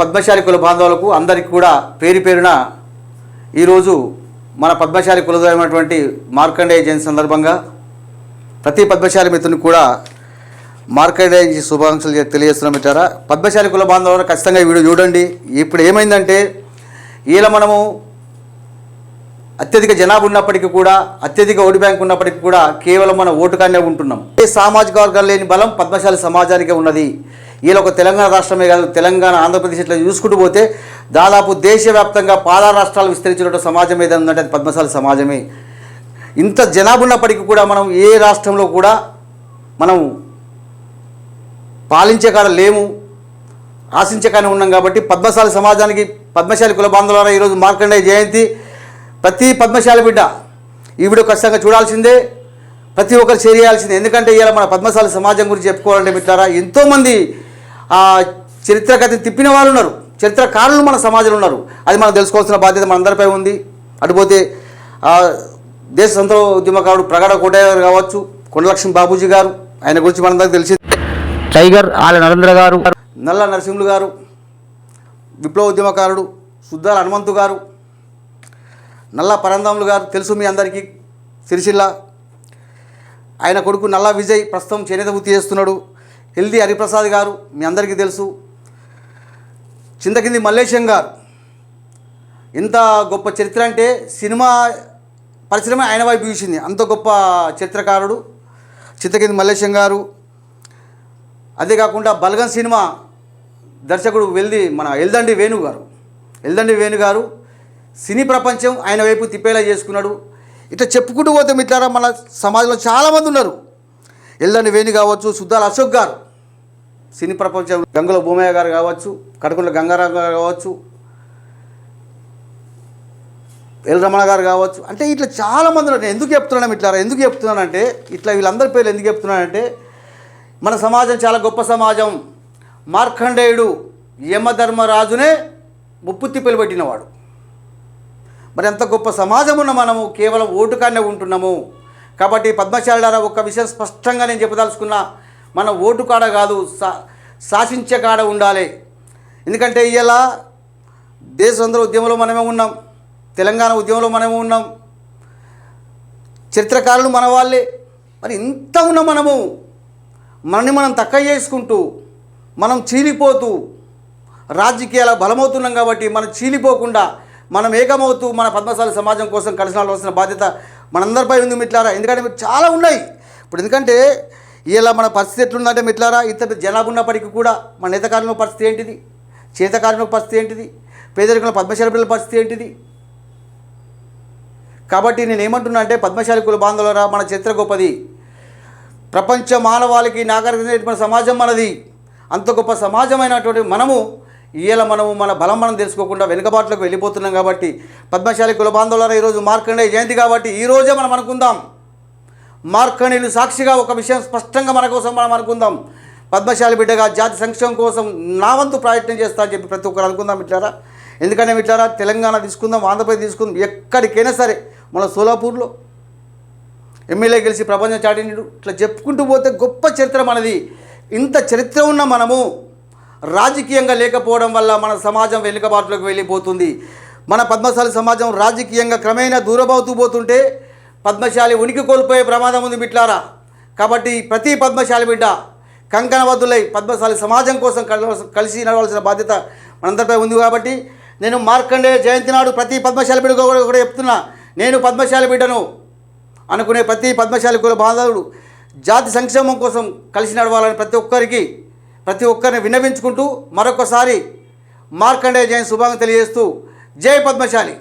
పద్మశాలి కుల బాంధవులకు అందరికీ కూడా పేరు పేరున ఈరోజు మన పద్మశాలి కులదైనటువంటి మార్కండేయ జయంతి సందర్భంగా ప్రతి పద్మశాలి మిత్రుని కూడా మార్కండేయ శుభాకాంక్షలు తెలియజేస్తున్నాం మిత్రారా పద్మశాలి కుల బాంధవులు ఖచ్చితంగా వీడియో చూడండి. ఇప్పుడు ఏమైందంటే ఈల మనము అత్యధిక జనాభా ఉన్నప్పటికీ కూడా అత్యధిక ఓటు బ్యాంక్ ఉన్నప్పటికీ కూడా కేవలం మన ఓటుకానే ఉంటున్నాం. ఏ సామాజిక వర్గాలు లేని బలం పద్మశాలి సమాజానికే ఉన్నది. వీళ్ళ ఒక తెలంగాణ రాష్ట్రమే కాదు తెలంగాణ ఆంధ్రప్రదేశ్ ఇట్లా చూసుకుంటూ పోతే దాదాపు దేశవ్యాప్తంగా పాలా రాష్ట్రాలు విస్తరించినటువంటి సమాజం ఏదైనా ఉందంటే అది పద్మశాలి సమాజమే. ఇంత జనాభా ఉన్నప్పటికీ కూడా మనం ఏ రాష్ట్రంలో కూడా మనం పాలించే కాడ లేము ఆశించకాని ఉన్నాం కాబట్టి పద్మశాలి సమాజానికి పద్మశాలి కుల బాంధవులారా ఈరోజు మార్కండేయ జయంతి ప్రతి పద్మశాలి బిడ్డ ఈవిడ ఖచ్చితంగా చూడాల్సిందే ప్రతి ఒక్కరు చేయాల్సిందే. ఎందుకంటే ఇవాళ మన పద్మశాలి సమాజం గురించి చెప్పుకోవాలంటే మిత్రారా ఎంతోమంది ఆ చరిత్ర కథని తిప్పిన వాళ్ళు ఉన్నారు. చరిత్రకారులు మన సమాజంలో ఉన్నారు. అది మనం తెలుసుకోవాల్సిన బాధ్యత మనందరిపై ఉంది. అటుపోతే దేశ సంత ఉద్యమకారుడు ప్రగాఢ కోటయ్య గారు కావచ్చు కొండలక్ష్మి బాబూజీ గారు ఆయన గురించి మనందరికీ తెలిసి టైగర్ ఆల నరేంద్ర గారు నల్ల నరసింహులు గారు విప్లవ ఉద్యమకారుడు సుద్దాల హనుమంతు గారు నల్ల పరంధాములు గారు తెలుసు మీ అందరికీ సిరిసిల్ల. ఆయన కొడుకు నల్ల విజయ్ ప్రస్తుతం చేనేత వృత్తి చేస్తున్నాడు. హెల్దీ హరిప్రసాద్ గారు మీ అందరికీ తెలుసు. చింతకింది మల్లేశం గారు. ఎంత గొప్ప చరిత్ర అంటే సినిమా పరిశ్రమ ఆయన వైపు చూసింది. అంత గొప్ప చరిత్రకారుడు చింతకింది మల్లేశం గారు. అదే కాకుండా బల్గన్ సినిమా దర్శకుడు వెల్ది మన ఎల్దండి వేణు గారు. ఎల్దండి వేణు గారు సినీ ప్రపంచం ఆయన వైపు తిప్పేలా చేసుకున్నాడు. ఇట్లా చెప్పుకుంటూ పోతే మిట్లారా మన సమాజంలో చాలామంది ఉన్నారు. ఎల్లని వేణి కావచ్చు సుద్దాల అశోక్ గారు. సినీ ప్రపంచం గంగుల భూమయ్య గారు కావచ్చు కడుకుల గంగారాం గారు కావచ్చు ఎల్ రమణ గారు కావచ్చు. అంటే ఇట్లా చాలామంది ఉన్నారు. ఎందుకు చెప్తున్నాను ఇట్లా ఎందుకు చెప్తున్నానంటే ఇట్లా వీళ్ళందరి పేర్లు ఎందుకు చెప్తున్నానంటే మన సమాజం చాలా గొప్ప సమాజం. మార్కండేయుడు యమధర్మరాజునే ముప్పు తిప్పలు పెట్టినవాడు. మరి ఎంత గొప్ప సమాజం ఉన్న మనము కేవలం ఓటుకానే ఉంటున్నాము. కాబట్టి పద్మశాలారా ఒక విషయం స్పష్టంగా నేను చెప్పదలుచుకున్నా మన ఓటు కాడ కాదు సా శాసించే కాడ ఉండాలి. ఎందుకంటే ఇలా దేశంలో ఉద్యమంలో మనమే ఉన్నాం తెలంగాణ ఉద్యమంలో మనమే ఉన్నాం. చరిత్రకారులు మన వాళ్ళే మరి ఇంత ఉన్న మనము మనని మనం తక్కువ చేసుకుంటూ మనం చీలిపోతూ రాజకీయాల బలమవుతున్నాం కాబట్టి మనం చీలిపోకుండా మనం ఏకమవుతూ మన పద్మశాలి సమాజం కోసం కలిసి నడవలసిన బాధ్యత మనందరిపై ఉంది మిట్లారా? ఎందుకంటే మీరు చాలా ఉన్నాయి. ఇప్పుడు ఎందుకంటే ఇలా మన పరిస్థితి ఎట్లుందంటే మిట్లారా ఇంత జనాభా ఉన్నప్పటికీ కూడా మన నేతకారుల పరిస్థితి ఏంటిది? చేతకారుల పరిస్థితి ఏంటిది? పేదరికుల పద్మశాల పిల్లల పరిస్థితి ఏంటిది? కాబట్టి నేను ఏమంటున్నా అంటే పద్మశాలి కుల బాంధవులరా మన చరిత్ర గొప్పది. ప్రపంచ మానవాళికి నాగరికమైన సమాజం మనది. అంత గొప్ప సమాజమైనటువంటి మనము ఇవాళ మనము మన బలం మనం తెలుసుకోకుండా వెనుకబాట్లకు వెళ్ళిపోతున్నాం కాబట్టి పద్మశాలి కులబాంధవులారా ఈరోజు మార్కండే జయంతి కాబట్టి ఈరోజే మనం అనుకుందాం. మార్కండేయులు సాక్షిగా ఒక విషయం స్పష్టంగా మన కోసం మనం అనుకుందాం. పద్మశాలి బిడ్డగా జాతి సంక్షేమం కోసం నా వంతు ప్రయత్నం చేస్తా అని చెప్పి ప్రతి ఒక్కరు అనుకుందాం ఇట్లారా ఎందుకంటే ఇట్లారా తెలంగాణ తీసుకుందాం ఆంధ్రప్రదేశ్ తీసుకుందాం ఎక్కడికైనా సరే మన సోలాపూర్లో ఎమ్మెల్యే గెలిచి ప్రపంచం చాటినడు ఇట్లా చెప్పుకుంటూ పోతే గొప్ప చరిత్ర మనది. ఇంత చరిత్ర ఉన్న మనము రాజకీయంగా లేకపోవడం వల్ల మన సమాజం వెనుకబాటులోకి వెళ్ళిపోతుంది. మన పద్మశాలి సమాజం రాజకీయంగా క్రమేణా దూరమవుతూ పోతుంటే పద్మశాలి ఉనికి కోల్పోయే ప్రమాదం ఉంది మిట్లారా. కాబట్టి ప్రతి పద్మశాలి బిడ్డ కంకణబద్దులై పద్మశాలి సమాజం కోసం కలిసి నడవలసిన బాధ్యత మనందరిపై ఉంది కాబట్టి నేను మార్కండే జయంతి నాడు ప్రతి పద్మశాలి బిడ్డ కూడా కూడా చెప్తున్నా. నేను పద్మశాలి బిడ్డను అనుకునే ప్రతి పద్మశాలి కుల బాంధవుడు జాతి సంక్షేమం కోసం కలిసి నడవాలని ప్రతి ఒక్కరికి ప్రతి ఒక్కరిని విన్నవించుకుంటూ మరొకసారి మార్కండేయ జయంతి శుభాంగం తెలియజేస్తూ జై పద్మశాలి.